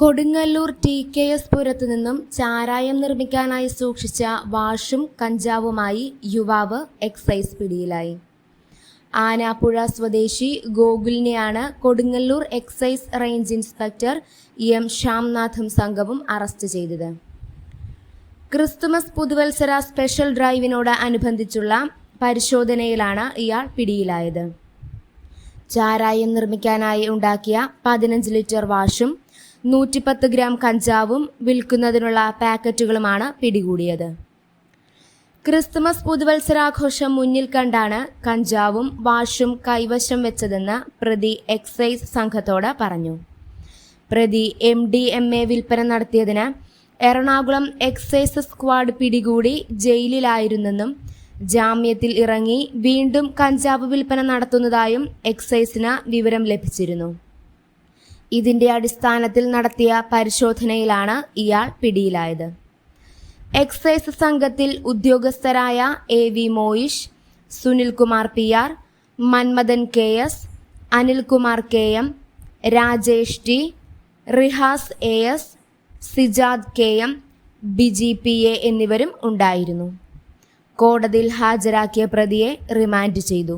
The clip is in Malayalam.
കൊടുങ്ങല്ലൂർ ടി കെ എസ് പുരത്തു നിന്നും ചാരായം നിർമ്മിക്കാനായി സൂക്ഷിച്ച വാഷും കഞ്ചാവുമായി യുവാവ് എക്സൈസ് പിടിയിലായി. ആനാപ്പുഴ സ്വദേശി ഗോകുലിനെയാണ് Kodungallur excise range inspector M ശ്യാംനാഥും സംഘവും അറസ്റ്റ് ചെയ്തത്. ക്രിസ്തുമസ് പുതുവത്സര സ്പെഷ്യൽ ഡ്രൈവിനോട് അനുബന്ധിച്ചുള്ള പരിശോധനയിലാണ് ഇയാൾ പിടിയിലായത്. ചാരായം നിർമ്മിക്കാനായി ഉണ്ടാക്കിയ പതിനഞ്ച് ലിറ്റർ വാഷും നൂറ്റിപ്പത്ത് ഗ്രാം കഞ്ചാവും വിൽക്കുന്നതിനുള്ള പാക്കറ്റുകളുമാണ് പിടികൂടിയത്. ക്രിസ്തുമസ് പുതുവത്സരാഘോഷം മുന്നിൽ കണ്ടാണ് കഞ്ചാവും വാഷും കൈവശം വെച്ചതെന്ന് പ്രതി എക്സൈസ് സംഘത്തോട് പറഞ്ഞു. പ്രതി എം ഡി എം എ വിൽപ്പന നടത്തിയതിന് എറണാകുളം എക്സൈസ് സ്ക്വാഡ് പിടികൂടി ജയിലിലായിരുന്നെന്നും ജാമ്യത്തിൽ ഇറങ്ങി വീണ്ടും കഞ്ചാവ് വിൽപ്പന നടത്തുന്നതായും എക്സൈസിന് വിവരം ലഭിച്ചിരുന്നു. ഇതിന്റെ അടിസ്ഥാനത്തിൽ നടത്തിയ പരിശോധനയിലാണ് ഇയാൾ പിടിയിലായത്. എക്സൈസ് സംഘത്തിൽ ഉദ്യോഗസ്ഥരായ A V Moyish Sunilkumar P R Manmadhan K S Anilkumar K M Rajesh T Rihas A S Sijad K M Biji P A എന്നിവരും ഉണ്ടായിരുന്നു. കോടതിയിൽ ഹാജരാക്കിയ പ്രതിയെ റിമാൻഡ് ചെയ്തു.